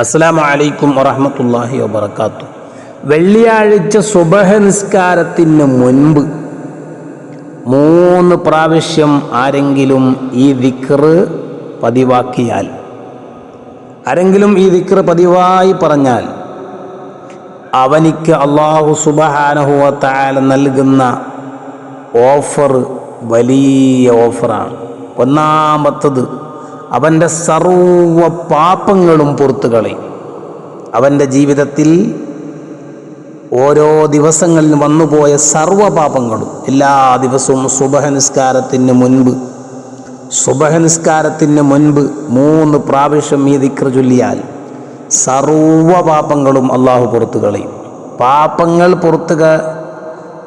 അസ്സലാമു അലൈക്കും വറഹമത്തല്ലാഹി വബർക്കാത്തു വെള്ളിയാഴ്ച സുബഹ നിസ്കാരത്തിന് മുൻപ് മൂന്ന് പ്രാവശ്യം ആരെങ്കിലും ഈ ദിക്റ് പതിവാക്കിയാൽ ആരെങ്കിലും ഈ ദിക്റ് പതിവായി പറഞ്ഞാൽ അവനിക്ക് അള്ളാഹു സുബഹാനഹുവ നൽകുന്ന ഓഫർ വലിയ ഓഫറാണ്. ഒന്നാമത്തത് അവന്റെ സർവ പാപങ്ങളും പുറത്തു കളയും. അവന്റെ ജീവിതത്തിൽ ഓരോ ദിവസങ്ങളിൽ വന്നുപോയ സർവ പാപങ്ങളും എല്ലാ ദിവസവും സുബഹനിസ്കാരത്തിന് മുൻപ് സുബഹനിസ്കാരത്തിന് മുൻപ് മൂന്ന് പ്രാവശ്യം ഈ ദിക്ർ ചൊല്ലിയാൽ സർവ പാപങ്ങളും അള്ളാഹു പുറത്തു കളയും. പാപങ്ങൾ പുറത്തു ക-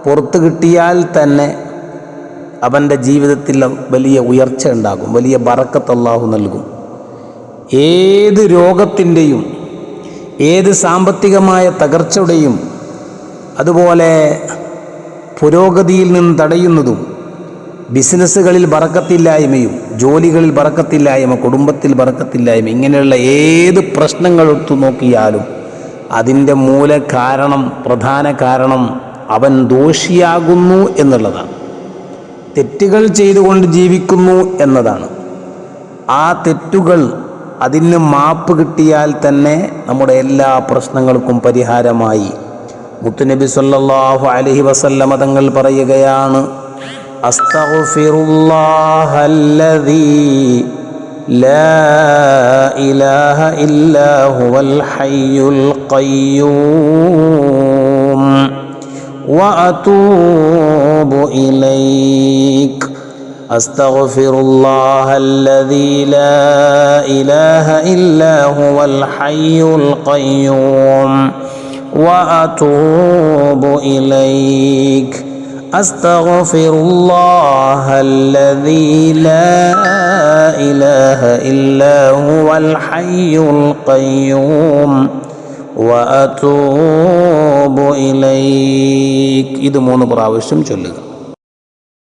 പുറത്തു കിട്ടിയാൽ തന്നെ അവന്റെ ജീവിതത്തിൽ വലിയ ഉയർച്ച ഉണ്ടാകും വലിയ ബറക്കത്ത് അള്ളാഹു നൽകും. ഏത് രോഗത്തിന്റെയും ഏത് സാമ്പത്തികമായ തകർച്ചയുടെയും അതുപോലെ പുരോഗതിയിൽ നിന്ന് തടയുന്നതും ബിസിനസ്സുകളിൽ ബറക്കത്തില്ലായ്മയും ജോലികളിൽ ബറക്കത്തില്ലായ്മ കുടുംബത്തിൽ ബറക്കത്തില്ലായ്മ ഇങ്ങനെയുള്ള ഏത് പ്രശ്നങ്ങൾ എടുത്തു നോക്കിയാലും അതിന്റെ മൂല കാരണം പ്രധാന കാരണം അവൻ ദോഷിയാകുന്നു എന്നുള്ളതാണ്. തെറ്റുകൾ ചെയ്തുകൊണ്ട് ജീവിക്കുന്നു എന്നതാണ്. ആ തെറ്റുകൾ അതിന് മാപ്പ് കിട്ടിയാൽ തന്നെ നമ്മുടെ എല്ലാ പ്രശ്നങ്ങൾക്കും പരിഹാരമായി. മുത്തുനബി സല്ലാഹു അലഹി വസല്ലമ തങ്ങൾ പറയുകയാണ് ഇലാഹ ഹയ്യുൽ وأتوب إليك. أستغفر الله الذي لا إله إلا هو الحي القيوم. وأتوب إليك. أستغفر الله الذي لا إله إلا هو الحي القيوم. വഅതൂബു ഇലൈക്. ഇത് മൂന്ന് പ്രാവശ്യം ചൊല്ലുക.